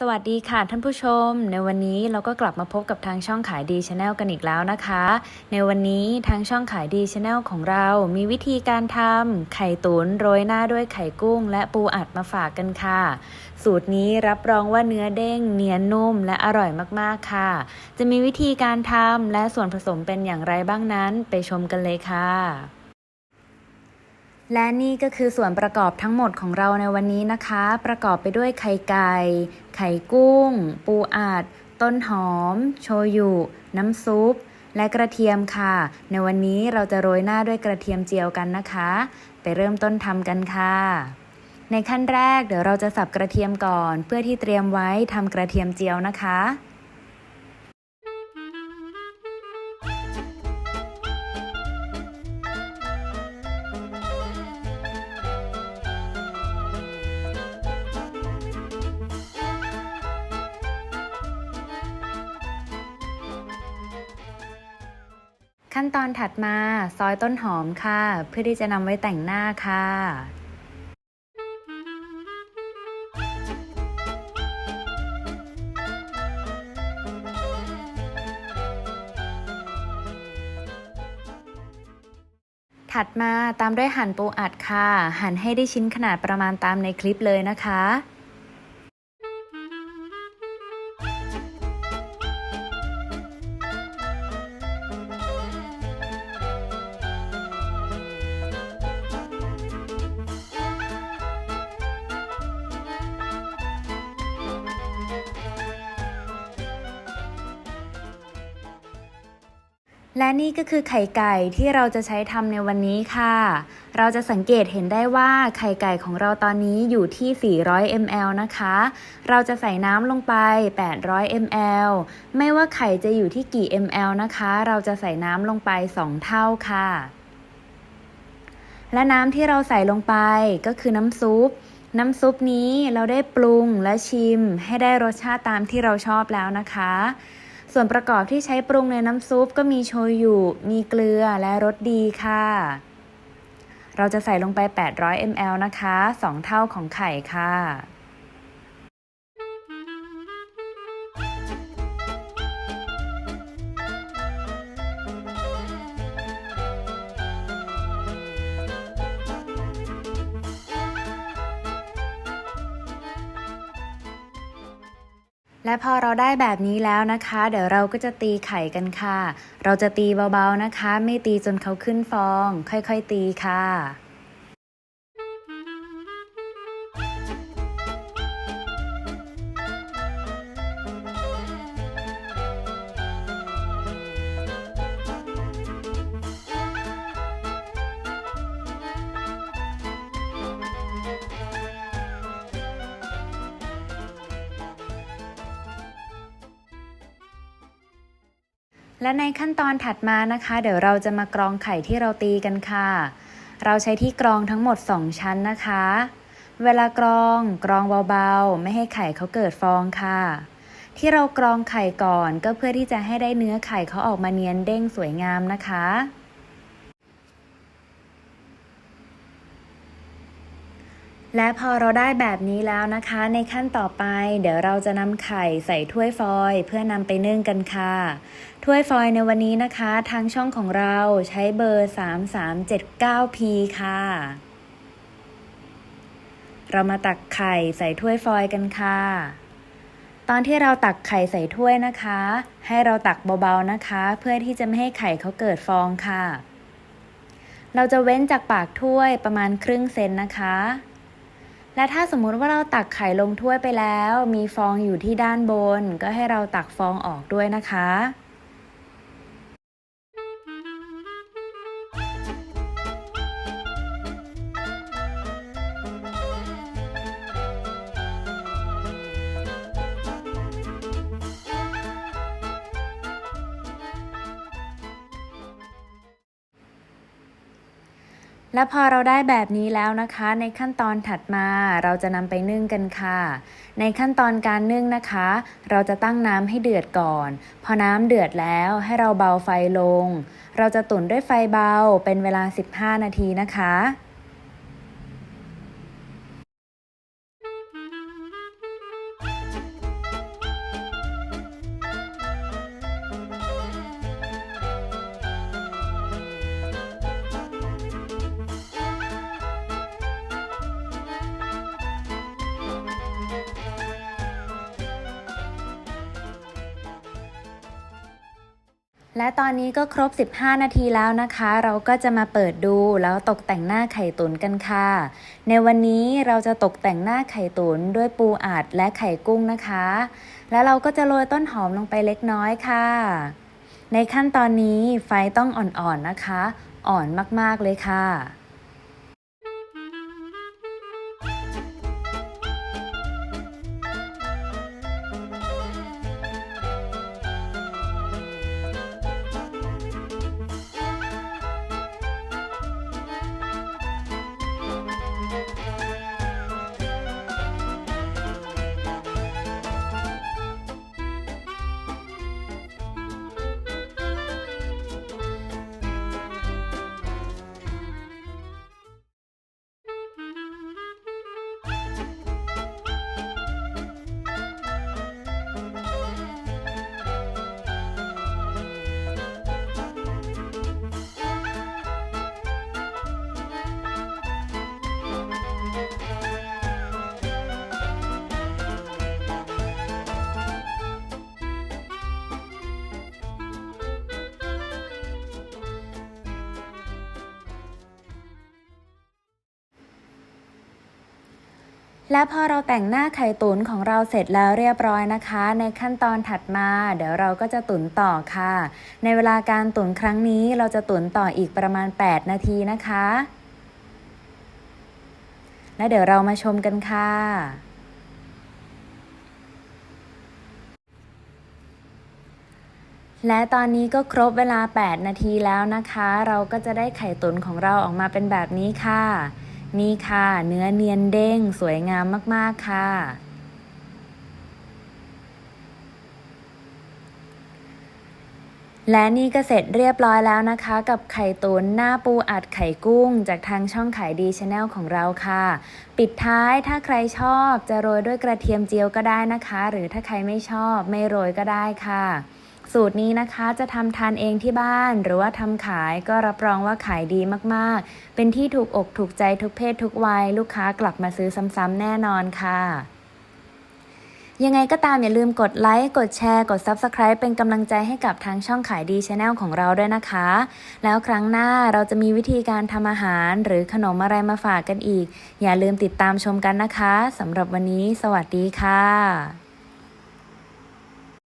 สวัสดีค่ะท่านผู้ชม ในวันนี้เราก็กลับมาพบกับทางช่องขายดีชาแนลกันอีกแล้วนะคะ ในวันนี้ทางช่องขายดีชาแนลของเรา มีวิธีการทำไข่ตุ๋นโรยหน้าด้วยไข่กุ้ง และปูอัดมาฝากกันค่ะ สูตรนี้รับรองว่าเนื้อเด้ง เนียนนุ่มและอร่อยมากๆค่ะ จะมีวิธีการทำและส่วนผสมเป็นอย่างไรบ้างนั้น ไปชมกันเลยค่ะ และนี่ก็คือส่วนประกอบทั้งหมดของเราในวันนี้นะคะ ประกอบไปด้วยไข่ไก่ ไข่กุ้ง ปูอัด ต้นหอม โชยุ น้ำซุป และกระเทียมค่ะ ในวันนี้เราจะโรยหน้าด้วยกระเทียมเจียวกันนะคะ ไปเริ่มต้นทำกันค่ะ ในขั้นแรกเดี๋ยวเราจะสับกระเทียมก่อน เพื่อที่เตรียมไว้ทำกระเทียมเจียวนะคะ ขั้นตอนถัดมาซอยต้นหอมค่ะ เพื่อที่จะนำไว้แต่งหน้าค่ะถัดมาตามด้วยหั่นปูอัดค่ะ หั่นให้ได้ชิ้นขนาดประมาณตามในคลิปเลยนะคะ และนี่ก็คือไข่ไก่ที่เราจะใช้ทำในวันนี้ค่ะ เราจะสังเกตเห็นได้ว่าไข่ไก่ของเราตอนนี้อยู่ที่ 400 ml นะคะ เราจะใส่น้ำลงไป 800 ml ไม่ว่าไข่จะอยู่ที่กี่ ml นะคะ เราจะใส่น้ำลงไป 2 เท่าค่ะ และน้ำที่เราใส่ลงไปก็คือน้ำซุป น้ำซุปนี้เราได้ปรุงและชิมให้ได้รสชาติตามที่เราชอบแล้วนะคะ ส่วนประกอบที่ใช้ปรุงในน้ำซุปก็มีโชยุมีเกลือและรสดีค่ะ เราจะใส่ลงไป 800 ml นะคะ 2 เท่าของไข่ค่ะ และพอเราได้แบบนี้แล้วนะคะ เดี๋ยวเราก็จะตีไข่กันค่ะ เราจะตีเบาๆนะคะ ไม่ตีจนเขาขึ้นฟอง ค่อยๆตีค่ะ และในขั้นตอนถัดมานะคะ เดี๋ยวเราจะมากรองไข่ที่เราตีกันค่ะ เราใช้ที่กรองทั้งหมด 2 ชั้นนะคะ เวลากรองกรองเบาๆ ไม่ให้ไข่เขาเกิดฟองค่ะ ที่เรากรองไข่ก่อนก็เพื่อที่จะให้ได้เนื้อไข่เขาออกมาเนียนเด้งสวยงามนะคะ และพอเราได้แบบนี้แล้วนะคะ ในขั้นต่อไป เดี๋ยวเราจะนำไข่ใส่ถ้วยฟอยเพื่อนำไปนึ่งกันค่ะ ถ้วยฟอยในวันนี้นะคะ ทางช่องของเราใช้เบอร์ 3379P ค่ะ เรามาตักไข่ใส่ถ้วยฟอยกันค่ะ ตอนที่เราตักไข่ใส่ถ้วยนะคะ ให้เราตักเบาๆนะคะ เพื่อที่จะไม่ให้ไข่เขาเกิดฟองค่ะ เราจะเว้นจากปากถ้วยประมาณครึ่งเซนนะคะ และถ้าสมมุติว่าเราตักไข่ลงถ้วยไปแล้ว มีฟองอยู่ที่ด้านบน ก็ให้เราตักฟองออกด้วยนะคะ และพอเราได้แบบนี้แล้วนะคะ ในขั้นตอนถัดมาเราจะนำไปนึ่งกันค่ะ ในขั้นตอนการนึ่งนะคะ เราจะตั้งน้ำให้เดือดก่อน พอน้ำเดือดแล้วให้เราเบาไฟลง เราจะตุ๋นด้วยไฟเบาเป็นเวลา 15 นาทีนะคะ และตอนนี้ก็ครบ 15 นาทีแล้วนะคะ เราก็จะมาเปิดดูแล้วตกแต่งหน้าไข่ตุ๋นกันค่ะ ในวันนี้เราจะตกแต่งหน้าไข่ตุ๋นด้วยปูอัดและไข่กุ้งนะคะ แล้วเราก็จะโรยต้นหอมลงไปเล็กน้อยค่ะ ในขั้นตอนนี้ไฟต้องอ่อนๆนะคะ อ่อนมากๆเลยค่ะ และพอเราแต่งหน้าไข่ตุ๋นของเราเสร็จแล้วเรียบร้อยนะคะ ในขั้นตอนถัดมา เดี๋ยวเราก็จะตุ๋นต่อค่ะ ในเวลาการตุ๋นครั้งนี้เราจะตุ๋นต่ออีกประมาณ 8 นาทีนะคะ และเดี๋ยวเรามาชมกันค่ะและตอนนี้ก็ครบเวลา 8 นาทีแล้วนะคะ เราก็จะได้ไข่ตุ๋นของเราออกมาเป็นแบบนี้ค่ะ นี่ค่ะ เนื้อเนียนเด้งสวยงามมาก ๆ ค่ะ และนี่ก็เสร็จเรียบร้อยแล้วนะคะ กับไข่ตุ๋นหน้าปูอัดไข่กุ้ง จากทางช่องขายดีชาแนลของเราค่ะ ปิดท้ายถ้าใครชอบจะโรยด้วยกระเทียมเจียวก็ได้นะคะ หรือถ้าใครไม่ชอบไม่โรยก็ได้ค่ะ สูตรนี้นะคะจะทำทานเองที่บ้านหรือว่าทำขายก็รับรองว่าขายดีมากๆ เป็นที่ถูกอกถูกใจทุกเพศทุกวัย ลูกค้ากลับมาซื้อซ้ำๆแน่นอนค่ะ ยังไงก็ตามอย่าลืมกดไลค์ กดแชร์ กด Subscribe เป็นกำลังใจให้กับทางช่องขายดีชาแนลของเราด้วยนะคะ แล้วครั้งหน้าเราจะมีวิธีการทำอาหารหรือขนมอะไรมาฝากกันอีก อย่าลืมติดตามชมกันนะคะสำหรับวันนี้ สวัสดีค่ะ